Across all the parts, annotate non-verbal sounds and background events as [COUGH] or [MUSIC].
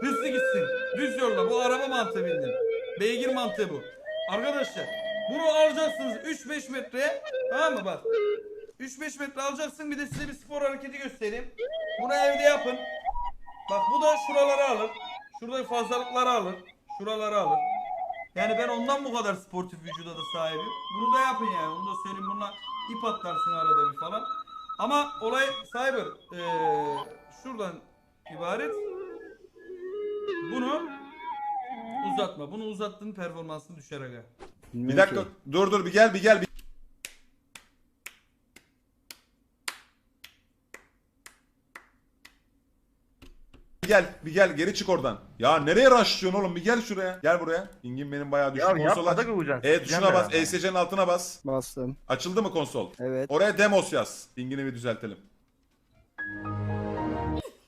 Hızlı gitsin. Düz yolda. Bu araba mantığı bildiğin. Beygir mantığı bu. Arkadaşlar bunu alacaksınız 3-5 metre. Tamam mı bak. 3-5 metre alacaksın bir de size bir spor hareketi göstereyim. Bunu evde yapın. Bak bu da şuraları alır. Şurada fazlalıkları alır. Şuraları alır. Yani ben ondan bu kadar sportif vücuda da sahibim. Bunu da yapın yani. Onu da söyleyeyim. Bununla ip atlarsın arada bir falan. Ama olay cyber eee, şuradan ibaret. Bunu uzatma. Bunu uzattın performansın düşer aga. Bir dakika dur dur bir gel bir gel. Bir... Bir gel bir gel geri çık oradan. Ya nereye rushlıyorsun oğlum bir gel şuraya. Gel buraya. İngin benim bayağı düştü. Ya Konsol yapma aç. da kıvacaksın. E tuşuna bas. ESC'nin altına bas. Bastım. Açıldı mı konsol? Evet. Oraya demos yaz. Pingini bir düzeltelim.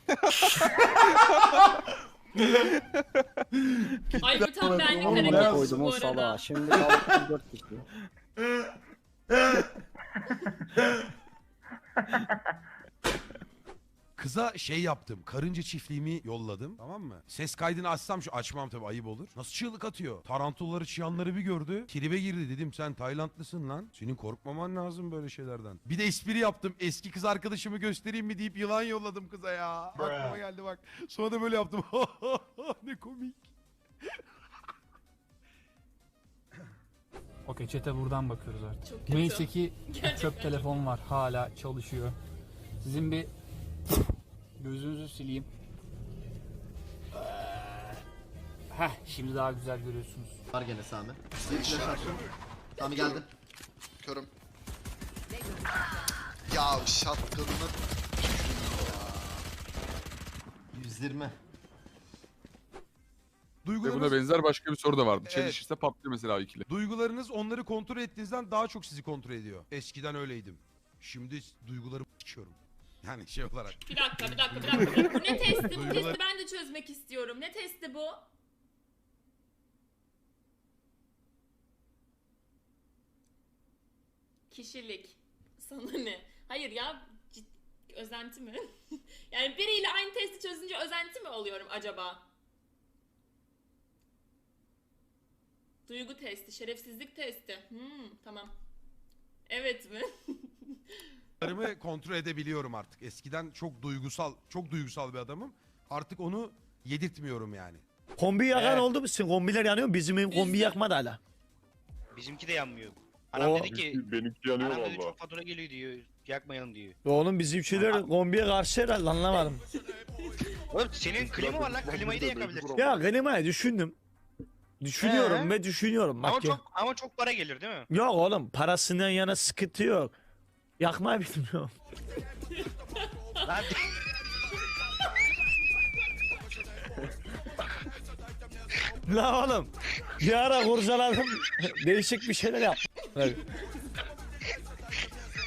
[LAUGHS] Ay bu tam benlik Amına hareket koydum bu o arada. salağa. Şimdi kalktım 4 kişi. [LAUGHS] Kıza şey yaptım. Karınca çiftliğimi yolladım. Tamam mı? Ses kaydını açsam şu açmam tabii ayıp olur. Nasıl çığlık atıyor? Tarantulları çıyanları bir gördü. Tribe girdi dedim sen Taylandlısın lan. Senin korkmaman lazım böyle şeylerden. Bir de espri yaptım. Eski kız arkadaşımı göstereyim mi deyip yılan yolladım kıza ya. Aklıma geldi bak. Sonra da böyle yaptım. [LAUGHS] ne komik. Okey chat'e buradan bakıyoruz artık. Çok kötü. Neyse ki [LAUGHS] çöp telefon var hala çalışıyor. Sizin bir gözünüzü sileyim. Heh şimdi daha güzel görüyorsunuz. Var gene Sami. Sami geldi. Körüm. Ya şapkalını 120. Ve buna Duygularınız, benzer başka bir soru da vardı. Evet. Çelişirse patlıyor mesela o ikili. duygularınız onları kontrol ettiğinizden daha çok sizi kontrol ediyor. Eskiden öyleydim. Şimdi duygularımı sikiyorum. Yani şey olarak. Bir dakika bir dakika bir dakika. Bu ne testi? Bu testi ben de çözmek istiyorum. Ne testi bu? Kişilik. Sana ne? Hayır ya cid- özenti mi? [LAUGHS] yani biriyle aynı testi çözünce özenti mi oluyorum acaba? Duygu testi, şerefsizlik testi. Hmm, tamam. Evet mi? [LAUGHS] Duygularımı kontrol edebiliyorum artık. Eskiden çok duygusal, çok duygusal bir adamım. Artık onu yedirtmiyorum yani. Kombi yakan Evet. oldu mu sizin? Kombiler yanıyor mu? Bizim kombi yakmadı hala. Bizimki de yanmıyor. Anam O- dedi ki, Benimki yanıyor anam dedi valla. çok fatura geliyor diyor. Yakmayalım diyor. Oğlum bizimkiler kombiye karşı herhalde anlamadım. Oğlum senin klima var lan klimayı da yakabilirsin. ya klimayı düşündüm. Düşünüyorum Ee? ve düşünüyorum. Bak Ama ya. çok ama çok para gelir değil mi? Yok oğlum parasından yana sıkıntı yok. Yakmayı bilmiyorum. Lan La oğlum. Bir ara kurcaladım. Değişik bir şeyler yap. Evet.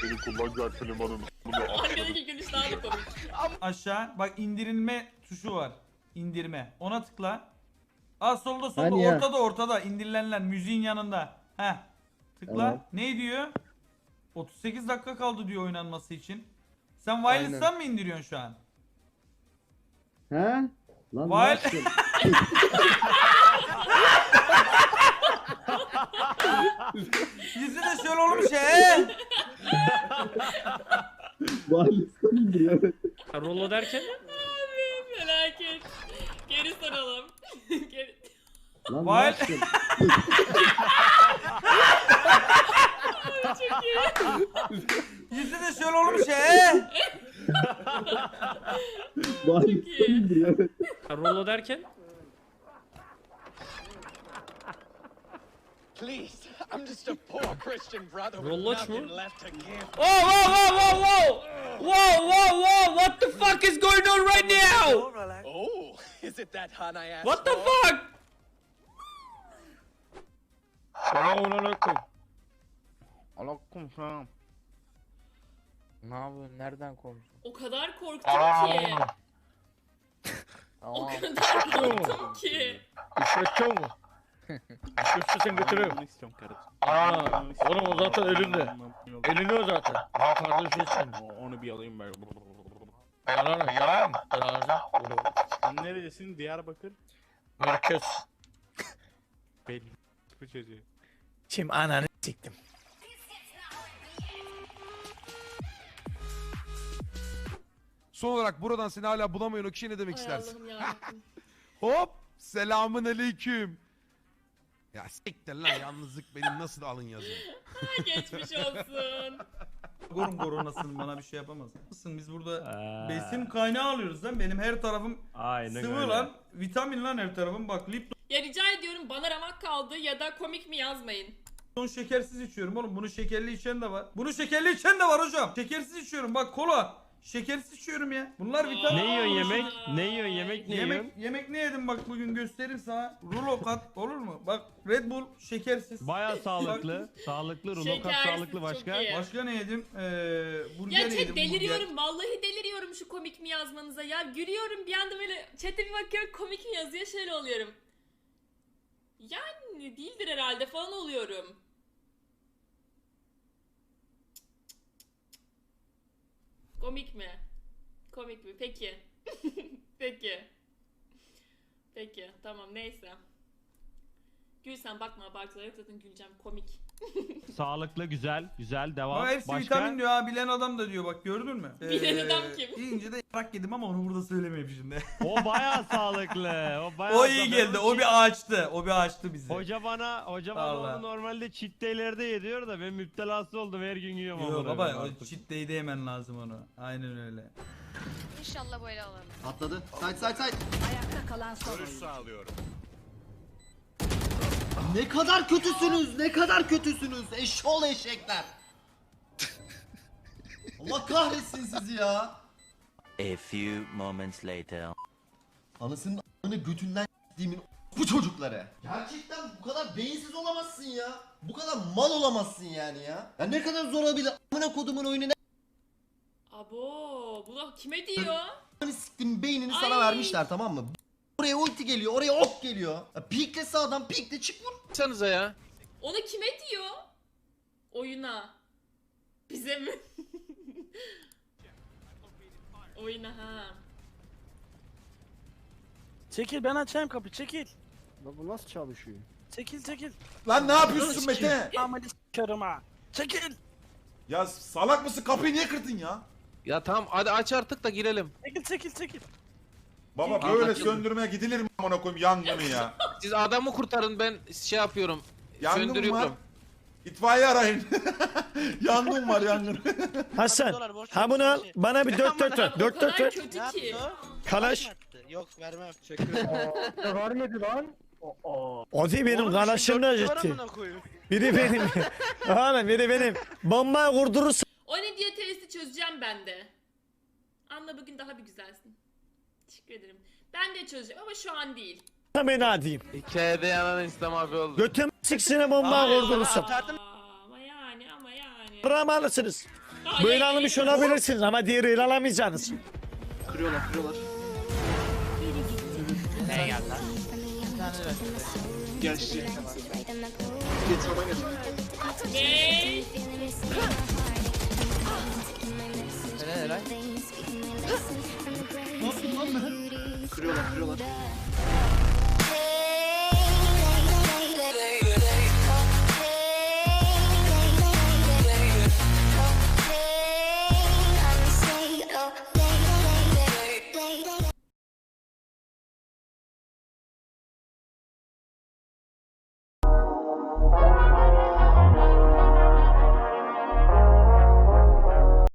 Benim kullanacağım klimanın bunu Annedeki gülüş daha da komik. Aşağı bak indirilme tuşu var. İndirme. Ona tıkla. Aa solda solda Hani ya? ortada ortada indirilenler müziğin yanında. Heh. Tıkla. Tamam. Ne diyor? 38 dakika kaldı diyor oynanması için. Sen. Wireless'tan mı indiriyorsun şu an? He? Lan ne yaptın? [LAUGHS] Yüzü de şöyle olmuş he. Valistan indiriyor. evet. Rolo derken? Abi felaket. Geri soralım. [LAUGHS] Geri... Lan ne yaptın? [LAUGHS] Yüzü de şöyle olmuş he. İndiriyor. evet. Rolo derken? Rolloç mu? Oh wow wow wow wow. Wow wow wow what the fuck is going on right now? Oh, is it that Han I asked What the fuck? Selamünaleyküm. Aleyküm selam. Ne yapıyorsun? Nereden konuşuyorsun? O kadar korktum ki. O kadar korktum ki. İşletçi mi? İşletçi sen götürüyorum. Aa, oğlum o zaten elinde. Elinde o zaten. Kardeşi için. Onu bir alayım ben. Sen neredesin? Diyarbakır. Merkez. Belli. Bu çocuğu. Şimdi ananı siktim. Son olarak buradan seni hala bulamayan o kişiye ne demek Ay istersin? Allah'ım [LAUGHS] yarabbim. Hop selamın aleyküm. Ya siktir lan yalnızlık benim nasıl alın yazıyor. Ay, [LAUGHS] Geçmiş olsun. Gorun koronasını bana bir şey yapamaz. Mısın biz burada Aa. besin kaynağı alıyoruz lan. Benim her tarafım Aynen sıvı öyle. lan. Vitamin lan her tarafım. Bak Lipton Ya rica ediyorum bana ramak kaldı ya da komik mi yazmayın. şekersiz içiyorum oğlum. Bunu şekerli içen de var. Bunu şekerli içen de var hocam. Şekersiz içiyorum. Bak kola. Şekersiz içiyorum ya. Bunlar vitamin. Ne yiyorsun yemek? Ne yiyorsun yemek ne yiyorsun? Yemek yemek ne yedim bak bugün göstereyim sana. Rulo kat olur mu? Bak Red Bull şekersiz. Baya sağlıklı. Sağlıklı. Rulo kat Şekersiz, sağlıklı çok başka. iyi. Başka ne yedim? Ee, burger Ya yedim. chat burger. deliriyorum vallahi deliriyorum şu komik mi yazmanıza ya gülüyorum bir anda böyle chat'e bir bakıyorum komik mi yazıyor şöyle oluyorum. Yani değildir herhalde falan oluyorum. Komik mi? Komik mi? Peki. [LAUGHS] Peki. Peki tamam neyse. Gül sen bakma abartılar yok zaten güleceğim komik. [LAUGHS] Sağlıklı güzel. Güzel devam. Ama hepsi başka? vitamin diyor ha bilen adam da diyor bak gördün mü? [LAUGHS] Bilen adam kim? İyince de yarak yedim ama onu burada söylemeyeyim şimdi. O baya sağlıklı. O [LAUGHS] baya o iyi sağlıklı. geldi o bir ağaçtı o bir ağaçtı bizi. Hoca bana, hoca bana Vallahi. onu normalde cheat day'lerde yediyor da ben müptelası oldum her gün yiyorum Yo amına baba o cheat day'de yemen lazım onu. Aynen öyle. İnşallah böyle alırım. Atladı. Side side side. Ayakta kalan son oyuncu. Ne kadar kötüsünüz. Ne kadar kötüsünüz. Eşşoğlu eşekler. Allah kahretsin sizi ya. A few moments later. Anasının a**ını götünden s**tiğimin bu çocukları. Gerçekten bu kadar beyinsiz olamazsın ya. Bu kadar mal olamazsın yani ya. Ya ne kadar zor olabilir amına kodumun oyunu ne Abo bu da kime diyor? a**ını siktim beynini sana Ay. vermişler tamam mı? Oraya ulti geliyor, oraya ok geliyor. Ya pikle sağdan, pikle çık vur. Sanıza ya. Onu kime diyor? Oyuna. Bize mi? [LAUGHS] Oyuna ha. Çekil ben açayım kapı çekil. bu nasıl çalışıyor? Çekil çekil. Lan ne yapıyorsun Mete? Ameli s**karım ha. Çekil. Ya salak mısın kapıyı niye kırdın ya? Ya tamam hadi aç artık da girelim. Çekil çekil çekil. Baba böyle söndürmeye gidilir mi amına koyayım yangını ya? [LAUGHS] Siz adamı kurtarın ben şey yapıyorum. Yangın var. Söndürüyorum. İtfaiye arayın. [LAUGHS] yangın var yangın. [LAUGHS] Hasan, ha bunu al. Bana bir dört dört ver. Dört dört ver. kötü ki. Kalaş. Yok vermem. Vermedi lan. O değil benim kalaşım da ciddi. Biri benim. Oğlum biri benim. Bombayı kurdurursa O ne diye testi çözeceğim ben de. Anla bugün daha bir güzelsin. Teşekkür ederim. Ben de çözeceğim ama şu an değil. beni adayım. Hikayede yanan İslam abi oldu. Götüm siksine bombayı kurdurursa. Aa, ama yani ama yani. Ramalısınız. Ay, Böyle ay, almış ay. olabilirsiniz ama diğeri el alamayacaksınız. Kırıyorlar, kırıyorlar. Ne? Kırıyorlar, kırıyorlar.